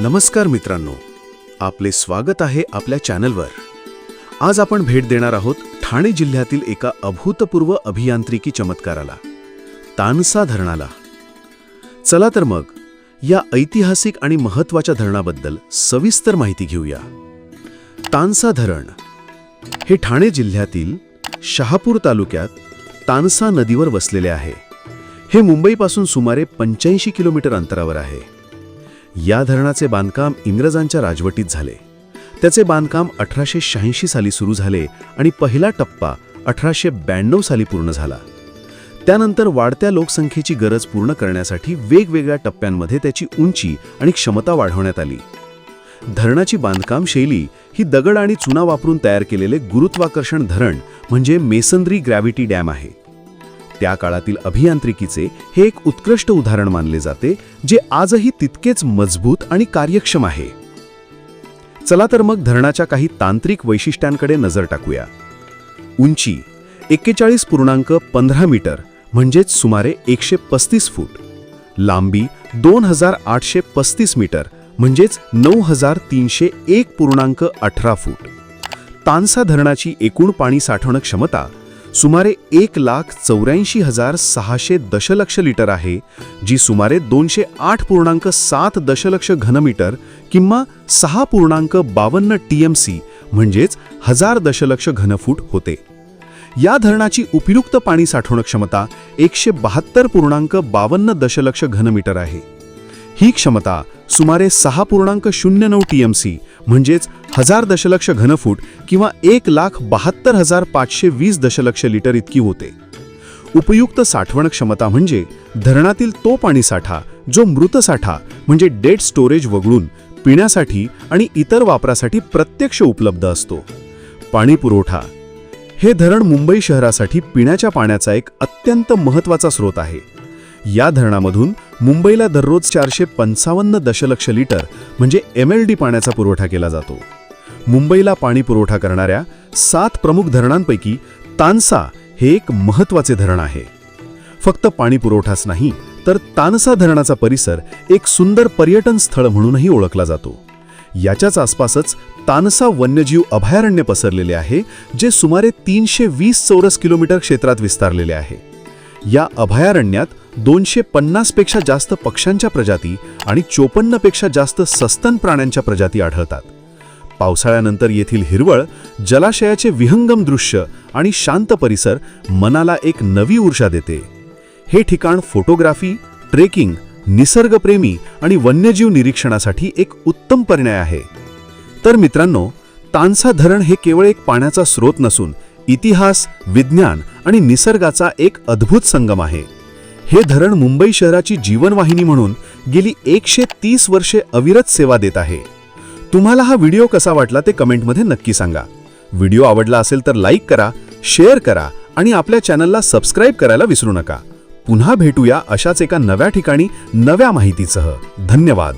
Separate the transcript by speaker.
Speaker 1: नमस्कार मित्रांनो. आपले स्वागत आहे आपल्या चॅनलवर. आज आपण भेट देणार आहोत ठाणे जिल्ह्यातील एका अभूतपूर्व अभियांत्रिकी चमत्काराला तानसा धरणाला. चला तर मग या ऐतिहासिक आणि महत्त्वाच्या धरणाबद्दल सविस्तर माहिती घेऊया. तानसा धरण हे ठाणे जिल्ह्यातील शहापूर तालुक्यात तानसा नदीवर वसलेले आहे. हे मुंबईपासून सुमारे पंच्याऐंशी किलोमीटर अंतरावर आहे. या धरणाचे बांधकाम इंग्रजांच्या राजवटीत झाले. त्याचे बांधकाम अठराशे शहाऐंशी साली सुरू झाले आणि पहिला टप्पा अठराशे ब्याण्णव साली पूर्ण झाला. त्यानंतर वाढत्या लोकसंख्येची गरज पूर्ण करण्यासाठी वेगवेगळ्या टप्प्यांमध्ये त्याची उंची आणि क्षमता वाढवण्यात आली. धरणाची बांधकाम शैली ही दगड आणि चुना वापरून तयार केलेले गुरुत्वाकर्षण धरण म्हणजे मेसनरी ग्रॅव्हिटी डॅम आहे. त्या काळातील अभियांत्रिकीचे हे एक उत्कृष्ट उदाहरण मानले जाते जे आजही तितकेच मजबूत आणि कार्यक्षम आहे. चला तर मग धरणाच्या काही तांत्रिक वैशिष्ट्यांकडे नजर टाकूया. उंची एक्केचाळीस पूर्णांक पंधरा मीटर म्हणजेच सुमारे एकशे पस्तीस फूट. लांबी दोन हजार आठशे पस्तीस मीटर म्हणजेच नऊ हजार तीनशे एक पूर्णांक अठरा फूट. तानसा धरणाची एकूण पाणी साठवण क्षमता सुमारे एक लाख चौऱ्याऐंशी हजार सहाशे दशलक्ष लिटर आहे जी सुमारे दोनशे आठ पूर्णांक सात दशलक्ष घनमीटर किंवा सहा पूर्णांक बावन्न टी एम सी म्हणजेच हजार दशलक्ष घनफूट होते. या धरणाची उपयुक्त पाणी साठवण क्षमता एकशे बहात्तर पूर्णांक बावन्न दशलक्ष घनमीटर आहे. ही क्षमता सुमारे सहा पूर्णांक शून्य नऊ टी एम सी म्हणजेच हजार दशलक्ष घनफूट किंवा एक लाख बहात्तर हजार पाचशे वीस दशलक्ष लिटर इतकी होते. उपयुक्त साठवण क्षमता म्हणजे धरणातील तो पाणीसाठा जो मृत साठा म्हणजे डेड स्टोरेज वगळून पिण्यासाठी आणि इतर वापरासाठी प्रत्यक्ष उपलब्ध असतो. पाणी पुरवठा. हे धरण मुंबई शहरासाठी पिण्याच्या पाण्याचा एक अत्यंत महत्त्वाचा स्रोत आहे. या धरणामधून मुंबईला दररोज चारशे पंचावन्न दशलक्ष लिटर म्हणजे एम एल डी पाण्याचा पुरवठा केला जातो. मुंबईला पाणी पुरवठा करणाऱ्या सात प्रमुख धरणांपैकी तानसा हे एक महत्त्वाचे धरण आहे. फक्त पाणी पुरवठाच नाही तर तानसा धरणाचा परिसर एक सुंदर पर्यटन स्थळ म्हणूनही ओळखला जातो. याच्याच आसपासच तानसा वन्यजीव अभयारण्य पसरलेले आहे जे सुमारे तीनशे वीस चौरस किलोमीटर क्षेत्रात विस्तारलेले आहे. या अभयारण्यात दोनशे पन्नासपेक्षा जास्त पक्ष्यांच्या प्रजाती आणि चोपन्नपेक्षा जास्त सस्तन प्राण्यांच्या प्रजाती आढळतात. पावसाळ्यानंतर येथील हिरवळ जलाशयाचे विहंगम दृश्य आणि शांत परिसर मनाला एक नवी ऊर्जा देते. हे ठिकाण फोटोग्राफी ट्रेकिंग निसर्गप्रेमी आणि वन्यजीव निरीक्षणासाठी एक उत्तम पर्याय आहे. तर मित्रांनो तानसा धरण हे केवळ एक पाण्याचा स्रोत नसून इतिहास विज्ञान आणि निसर्गाचा एक अद्भुत संगम आहे. हे धरण मुंबई शहराची जीवनवाहिनी म्हणून गेली एकशे तीस वर्षे अविरत सेवा देत आहे. तुम्हाला हा व्हिडिओ कसा वाटला ते कमेंटमध्ये नक्की सांगा. व्हिडिओ आवडला असेल तर लाईक करा शेअर करा आणि आपल्या चॅनलला सबस्क्राईब करायला विसरू नका. पुन्हा भेटूया अशाच एका नव्या ठिकाणी नव्या माहितीसह. धन्यवाद.